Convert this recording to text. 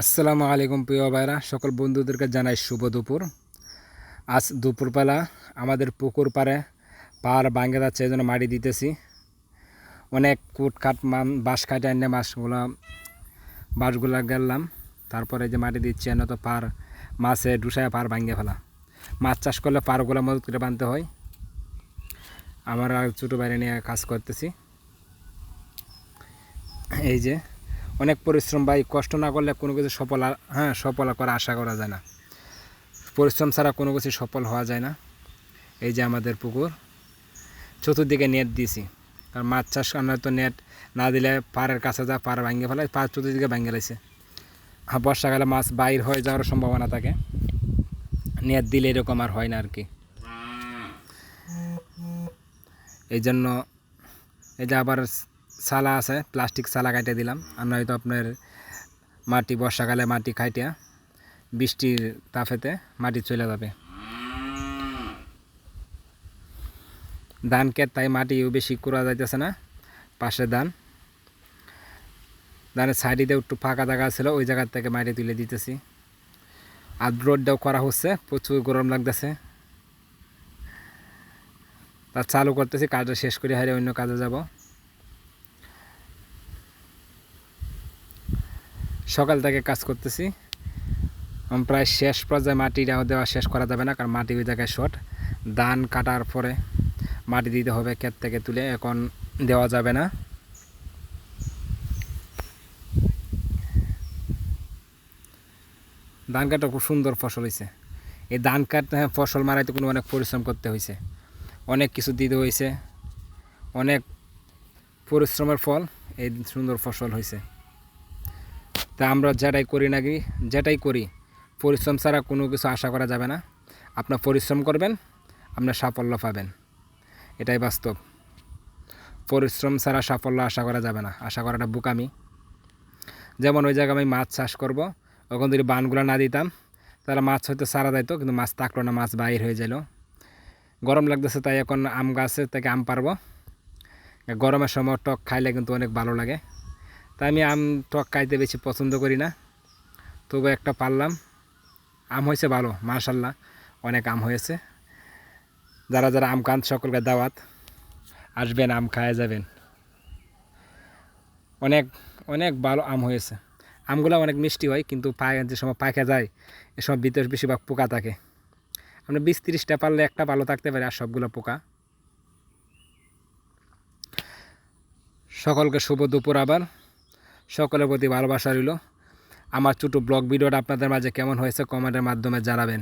আসসালামু আলাইকুম প্রিয় ভাইরা, সকল বন্ধুদেরকে জানাই শুভ দুপুর। আজ দুপুরবেলা আমাদের পুকুর পাড়ে পাহাড় ভাঙে যাচ্ছে, এই জন্য মাটি দিতেছি। অনেক কুট কাট মান, বাঁশ কাটে এনে মাছগুলো, বাঁশগুলো গেলাম। তারপরে যে মাটি দিচ্ছি, এনে তো পার মাছে ডুসায় পার ভাঙে ফেলা। মাছ চাষ করলে পারগুলো মদত করে বানতে হয়। আমার ছোটো বাইরে নিয়ে কাজ করতেছি। এই যে অনেক পরিশ্রম বা কষ্ট না করলে কোনো কিছু সফল হ্যাঁ সফল করা আশা করা যায় না। পরিশ্রম ছাড়া কোনো কিছু সফল হওয়া যায় না। এই যে আমাদের পুকুর, চতুর্দিকে নেট দিয়েছি। কারণ মাছ চাষ আমরা তো নেট না দিলে পাড়ের কাছে যা পাড় ভাঙে ফেলে পাড় চতুর্দিকে ভাঙে গেছে আর বর্ষাকালে মাছ বাইর হয়ে যাওয়ার সম্ভাবনা থাকে। নেট দিলে এরকম আর হয় না আর কি। এই জন্য এই যে আবার সালা আছে প্লাস্টিক সালা কাটে দিলাম। আর নয়তো আপনার মাটি, বর্ষাকালে মাটি খাইটিয়া বৃষ্টির তাফেতে মাটি চলে যাবে। ধান ক্ষেত তাই মাটিও বেশি করা যাইতেছে না, পাশে ধান। ধানের সাইডে একটু ফাঁকা জায়গা ছিল, ওই জায়গা থেকে মাটি তুলে দিতেছি। আর রোডটাও করা হচ্ছে, প্রচুর গরম লাগতেছে। তা চালু করতেছি, কাজটা শেষ করে হারে অন্য কাজে যাব। সকাল থেকে কাজ করতেছি। প্রায় শেষ পর্যায়ে মাটিটা দেওয়া শেষ করা যাবে না কারণ মাটি ওই জায়গায় শর্ট ধান কাটার পরে মাটি দিতে হবে ক্ষেত থেকে তুলে এখন দেওয়া যাবে না। ধান কাটা খুব সুন্দর ফসল হয়েছে। এই ধান কাটতে হ্যাঁ, ফসল মারাইতে কোনো অনেক পরিশ্রম করতে হয়েছে। অনেক কিছু দিতে হয়েছে। অনেক পরিশ্রমের ফল এই সুন্দর ফসল হয়েছে। তা আমরা যেটাই করি নাকি, যেটাই করি, পরিশ্রম ছাড়া কোনো কিছু আশা করা যাবে না। আপনার পরিশ্রম করবেন, আপনার সাফল্য পাবেন। এটাই বাস্তব। পরিশ্রম ছাড়া সাফল্য আশা করা যাবে না, আশা করাটা বোকামি। যেমন ওই জায়গায় আমি মাছ চাষ করব, ওখান যদি বানগুলো না দিতাম তাহলে মাছ হয়তো সারা যাইতো কিন্তু মাছ থাকল না, মাছ বাইর হয়ে গেল গরম লাগতেছে, তাই এখন আম গাছে থেকে আম পারব। গরমের সময় টক খাইলে কিন্তু অনেক ভালো লাগে। তাই আমি আম টক খাইতে বেশি পছন্দ করি না। তবু একটা পারলাম। আম হয়েছে ভালো মার্শাল্লাহ অনেক আম হয়েছে। যারা যারা আম কান সকলকে দাওয়াত। আসবেন, আম খায় যাবেন। অনেক অনেক ভালো আম হয়েছে। আমগুলো অনেক মিষ্টি হয়, কিন্তু পায়ে, যে সময় পাকে যায়, এ সময় ভিতরে বেশিরভাগ পোকা থাকে। আমরা বিশ তিরিশটা পারলে একটা ভালো থাকতে পারে, আর সবগুলো পোকা। সকলকে শুভ দুপুর আবার। সকলের প্রতি ভালোবাসা রইল। আমার ছোটো ব্লগ ভিডিওটা আপনাদের মাঝে কেমন হয়েছে কমেন্টের মাধ্যমে জানাবেন।